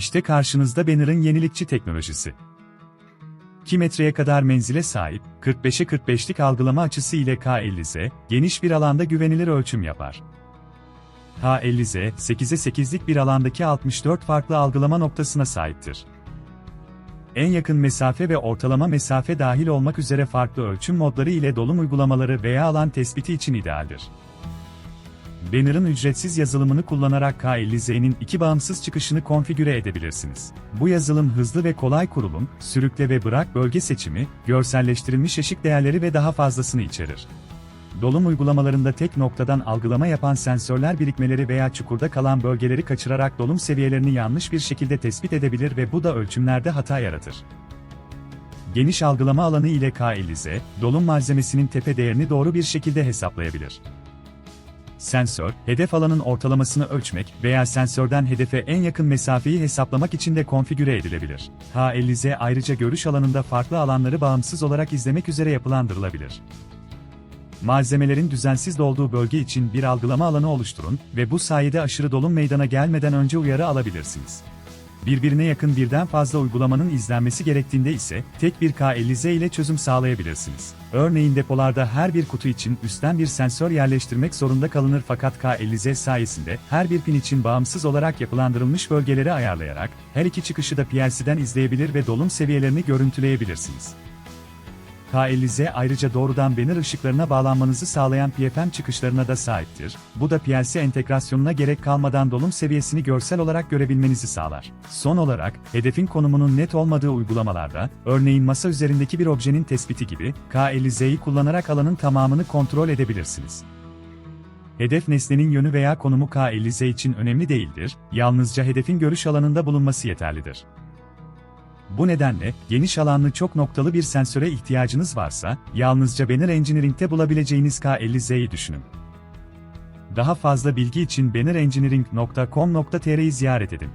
İşte karşınızda Banner'ın yenilikçi teknolojisi. 2 metreye kadar menzile sahip, 45'e 45'lik algılama açısı ile K50Z, geniş bir alanda güvenilir ölçüm yapar. K50Z, 8'e 8'lik bir alandaki 64 farklı algılama noktasına sahiptir. En yakın mesafe ve ortalama mesafe dahil olmak üzere farklı ölçüm modları ile dolum uygulamaları veya alan tespiti için idealdir. Banner'ın ücretsiz yazılımını kullanarak K50Z'nin iki bağımsız çıkışını konfigüre edebilirsiniz. Bu yazılım hızlı ve kolay kurulum, sürükle ve bırak bölge seçimi, görselleştirilmiş ışık değerleri ve daha fazlasını içerir. Dolum uygulamalarında tek noktadan algılama yapan sensörler birikmeleri veya çukurda kalan bölgeleri kaçırarak dolum seviyelerini yanlış bir şekilde tespit edebilir ve bu da ölçümlerde hata yaratır. Geniş algılama alanı ile K50Z, dolum malzemesinin tepe değerini doğru bir şekilde hesaplayabilir. Sensör, hedef alanın ortalamasını ölçmek veya sensörden hedefe en yakın mesafeyi hesaplamak için de konfigüre edilebilir. K50Z ayrıca görüş alanında farklı alanları bağımsız olarak izlemek üzere yapılandırılabilir. Malzemelerin düzensiz dolduğu bölge için bir algılama alanı oluşturun ve bu sayede aşırı dolum meydana gelmeden önce uyarı alabilirsiniz. Birbirine yakın birden fazla uygulamanın izlenmesi gerektiğinde ise tek bir K50Z ile çözüm sağlayabilirsiniz. Örneğin depolarda her bir kutu için üstten bir sensör yerleştirmek zorunda kalınır fakat K50Z sayesinde her bir pin için bağımsız olarak yapılandırılmış bölgeleri ayarlayarak her iki çıkışı da PLC'den izleyebilir ve dolum seviyelerini görüntüleyebilirsiniz. K50Z ayrıca doğrudan banner ışıklarına bağlanmanızı sağlayan PFM çıkışlarına da sahiptir. Bu da PLC entegrasyonuna gerek kalmadan dolum seviyesini görsel olarak görebilmenizi sağlar. Son olarak, hedefin konumunun net olmadığı uygulamalarda, örneğin masa üzerindeki bir objenin tespiti gibi, K50Z'yi kullanarak alanın tamamını kontrol edebilirsiniz. Hedef nesnenin yönü veya konumu K50Z için önemli değildir, yalnızca hedefin görüş alanında bulunması yeterlidir. Bu nedenle, geniş alanlı çok noktalı bir sensöre ihtiyacınız varsa, yalnızca Banner Engineering'te bulabileceğiniz K50Z'yi düşünün. Daha fazla bilgi için bannerengineering.com.tr'yi ziyaret edin.